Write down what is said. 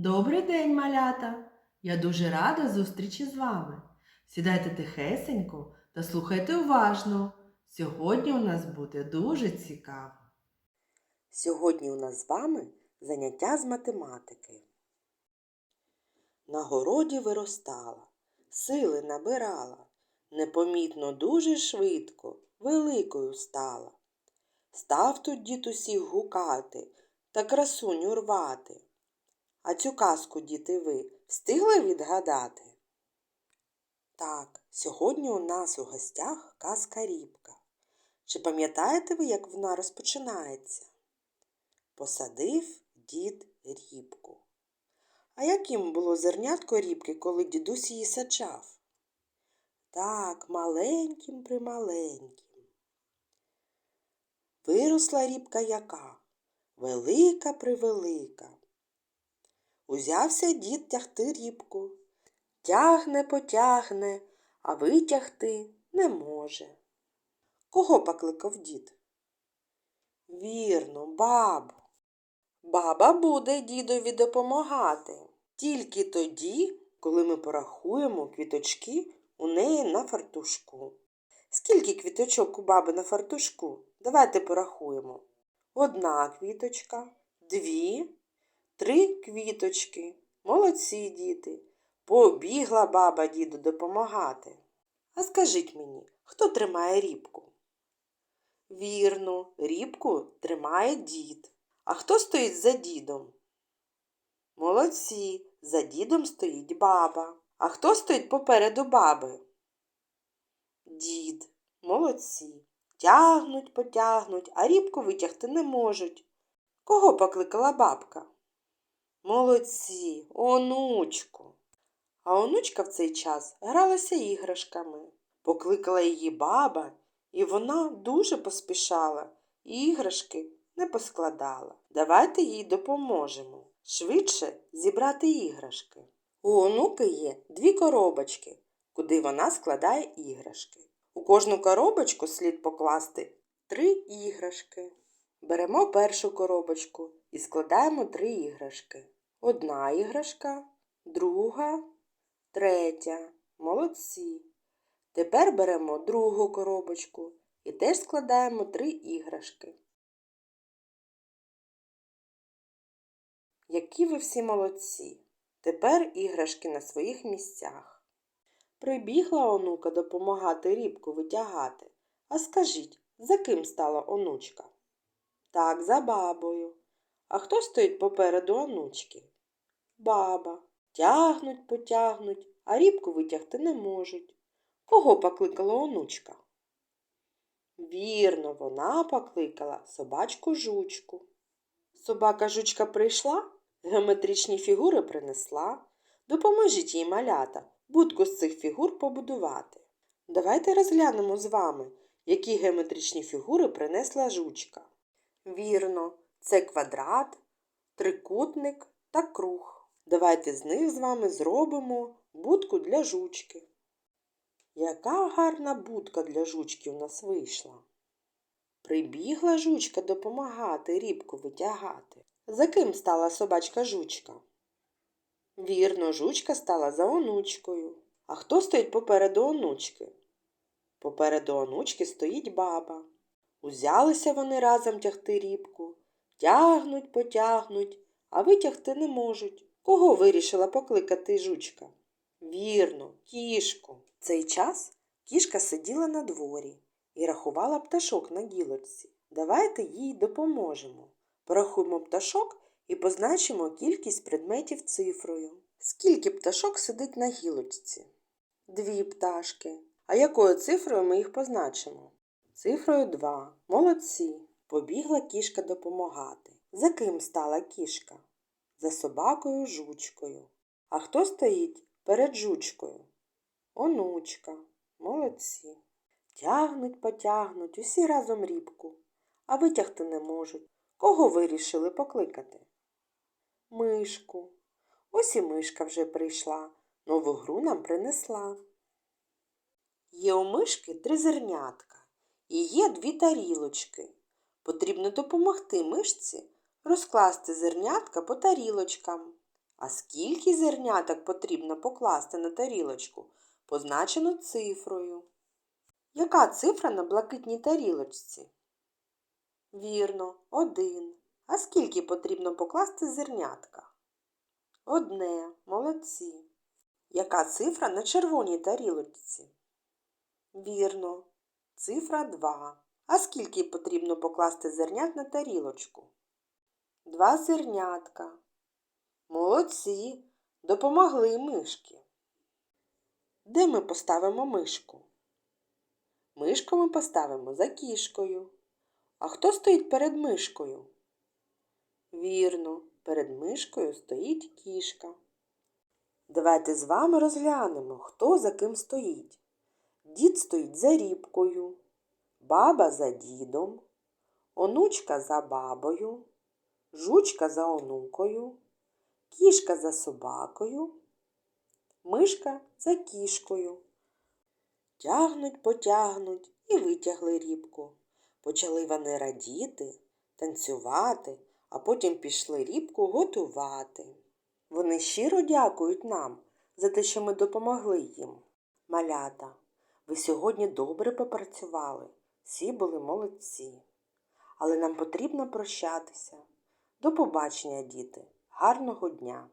Добрий день, малята! Я дуже рада зустрічі з вами. Сідайте тихесенько та слухайте уважно. Сьогодні у нас буде дуже цікаво. Сьогодні у нас з вами заняття з математики. На городі виростала, сили набирала, непомітно дуже швидко, великою стала. Став тут дід усіх гукати та красуню рвати. А цю казку, діти, ви встигли відгадати? Так, сьогодні у нас у гостях казка Рібка. Чи пам'ятаєте ви, як вона розпочинається? Посадив дід рібку. А яким було зернятко рібки, коли дідусь її саджав? Так, маленьким прималеньким. Виросла рібка яка? Велика превелика. Узявся дід тягти рібку. Тягне, потягне, а витягти не може. Кого покликав дід? Вірно, бабу. Баба буде дідові допомагати. Тільки тоді, коли ми порахуємо квіточки у неї на фартушку. Скільки квіточок у баби на фартушку? Давайте порахуємо. Одна квіточка, дві, три квіточки. Молодці діти. Побігла баба діду допомагати. А скажіть мені, хто тримає рібку? Вірно, рібку тримає дід. А хто стоїть за дідом? Молодці, за дідом стоїть баба. А хто стоїть попереду баби? Дід. Молодці. Тягнуть, потягнуть, а рібку витягти не можуть. Кого покликала бабка? Молодці, онучку. А онучка в цей час гралася іграшками. Покликала її баба, і вона дуже поспішала, і іграшки не поскладала. Давайте їй допоможемо. Швидше зібрати іграшки. У онуки є дві коробочки, куди вона складає іграшки. У кожну коробочку слід покласти три іграшки. Беремо першу коробочку і складаємо три іграшки. Одна іграшка, друга, третя. Молодці. Тепер беремо другу коробочку і теж складаємо три іграшки. Які ви всі молодці. Тепер іграшки на своїх місцях. Прибігла онука допомагати рібку витягати. А скажіть, за ким стала онучка? Так, за бабою. А хто стоїть попереду онучки? Баба. Тягнуть, потягнуть, а рібку витягти не можуть. Кого покликала онучка? Вірно, вона покликала собачку жучку. Собака жучка прийшла, геометричні фігури принесла. Допоможіть їй малята будку з цих фігур побудувати. Давайте розглянемо з вами, які геометричні фігури принесла жучка. Вірно, це квадрат, трикутник та круг. Давайте з них з вами зробимо будку для жучки. Яка гарна будка для жучки у нас вийшла. Прибігла жучка допомагати рібку витягати. За ким стала собачка жучка? Вірно, жучка стала за онучкою. А хто стоїть попереду онучки? Попереду онучки стоїть баба. Узялися вони разом тягти рібку. Тягнуть, потягнуть, а витягти не можуть. Кого вирішила покликати жучка? Вірно, кішку. В цей час кішка сиділа на дворі і рахувала пташок на гілочці. Давайте їй допоможемо. Порахуємо пташок і позначимо кількість предметів цифрою. Скільки пташок сидить на гілочці? Дві пташки. А якою цифрою ми їх позначимо? Цифрою 2. Молодці. Побігла кішка допомагати. За ким стала кішка? За собакою жучкою. А хто стоїть перед жучкою? Онучка. Молодці. Тягнуть, потягнуть усі разом рібку, а витягти не можуть. Кого вирішили покликати? Мишку. Ось і мишка вже прийшла, нову гру нам принесла. Є у мишки три зернятка і є дві тарілочки. Потрібно допомогти мишці розкласти зернятка по тарілочкам. А скільки зерняток потрібно покласти на тарілочку, позначено цифрою. Яка цифра на блакитній тарілочці? Вірно, один. А скільки потрібно покласти зернятка? Одне. Молодці. Яка цифра на червоній тарілочці? Вірно, цифра 2. А скільки потрібно покласти зернят на тарілочку? Два зернятка. Молодці. Допомогли мишки. Де ми поставимо мишку? Мишку ми поставимо за кішкою. А хто стоїть перед мишкою? Вірно, перед мишкою стоїть кішка. Давайте з вами розглянемо, хто за ким стоїть. Дід стоїть за рібкою, баба за дідом, онучка за бабою, жучка за онукою, кішка за собакою, мишка за кішкою. Тягнуть, потягнуть і витягли рібку. Почали вони радіти, танцювати, а потім пішли рібку готувати. Вони щиро дякують нам за те, що ми допомогли їм. Малята, ви сьогодні добре попрацювали, всі були молодці. Але нам потрібно прощатися. До побачення, діти, гарного дня!